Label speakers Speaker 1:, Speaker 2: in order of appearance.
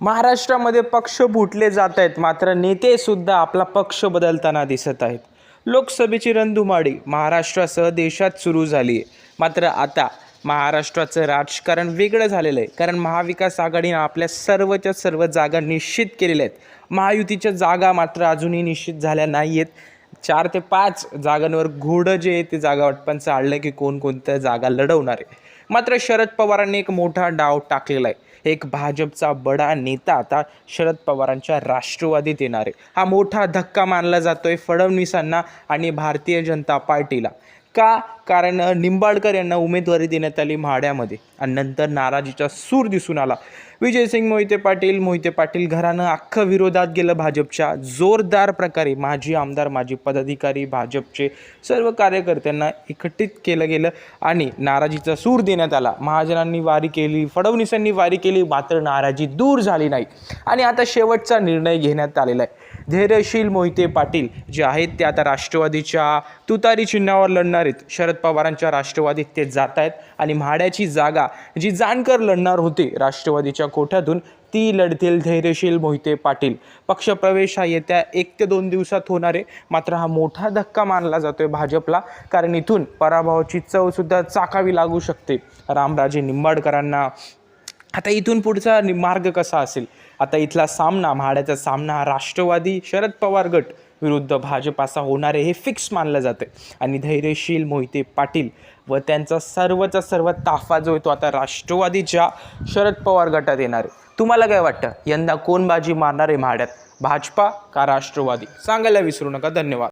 Speaker 1: महाराष्ट्रामध्ये पक्ष फुटले जात आहेत. मात्र नेतेसुद्धा आपला पक्ष बदलताना दिसत आहेत. लोकसभेची रणधुमाडी महाराष्ट्रासह देशात सुरू झाली आहे. मात्र आता महाराष्ट्राचं राजकारण वेगळं झालेलं आहे. कारण महाविकास आघाडीनं आपल्या सर्वच्या सर्व जागा निश्चित केलेल्या आहेत. महायुतीच्या जागा मात्र अजूनही निश्चित झाल्या नाही आहेत चार ते पाच जागांवर घोडं जे आहे ते जागा वाटपण चाललं की कोणकोणत्या जागा लढवणार आहे. मात्र शरद पवारांनी एक मोठा डाव टाकलेला आहे. एक भाजपचा बडा नेता आता शरद पवारांच्या राष्ट्रवादीत येणार आहे. हा मोठा धक्का मानला जातोय फडणवीसांना आणि भारतीय जनता पार्टीला. का कारण निंबाळकर यांना उमेदवारी देण्यात आली म्हाड्यामध्ये. आणि नंतर नाराजीचा सूर दिसून आला. विजयसिंग मोहिते पाटील मोहिते पाटील घरानं अख्खं विरोधात गेलं भाजपच्या. जोरदार प्रकारे माजी आमदार माजी पदाधिकारी भाजपचे सर्व कार्यकर्त्यांना एकत्रित केलं गेलं आणि नाराजीचा सूर देण्यात आला. महाजनांनी वारी केली फडणवीसांनी वारी केली मात्र नाराजी दूर झाली नाही. आणि आता शेवटचा निर्णय घेण्यात आलेला आहे. धैर्यशील मोहिते पाटील जे आहेत ते आता राष्ट्रवादीच्या तुतारी चिन्हावर लढणार आहेत. शरद पवारांच्या राष्ट्रवादीत ते जात आहेत आणि म्हाड्याची जागा जी जानकर लढणार होती राष्ट्रवादीच्या कोठ्यातून ती लढतील धैर्यशील मोहिते पाटील. पक्षप्रवेश हा येत्या एक ते दोन दिवसात होणार आहे. मात्र हा मोठा धक्का मानला जातोय भाजपला कारण इथून पराभवाची चवसुद्धा चाकावी लागू शकते. रामराजे निंबाडकरांना आता इथून पुढचा मार्ग कसा असेल? आता इथला सामना म्हाड्याचा सामना हा राष्ट्रवादी शरद पवार गट विरुद्ध भाजपाचा होणारे होणार आहे हे फिक्स मानलं जातं आणि धैर्यशील मोहिते पाटील व त्यांचा सर्वचा सर्व ताफा जो आहे तो आता राष्ट्रवादीच्या शरद पवार गटात येणार आहे. तुम्हाला काय वाटतं? यंदा कोण बाजी मारणार आहे म्हाड्यात? भाजपा का राष्ट्रवादी? सांगायला विसरू नका. धन्यवाद.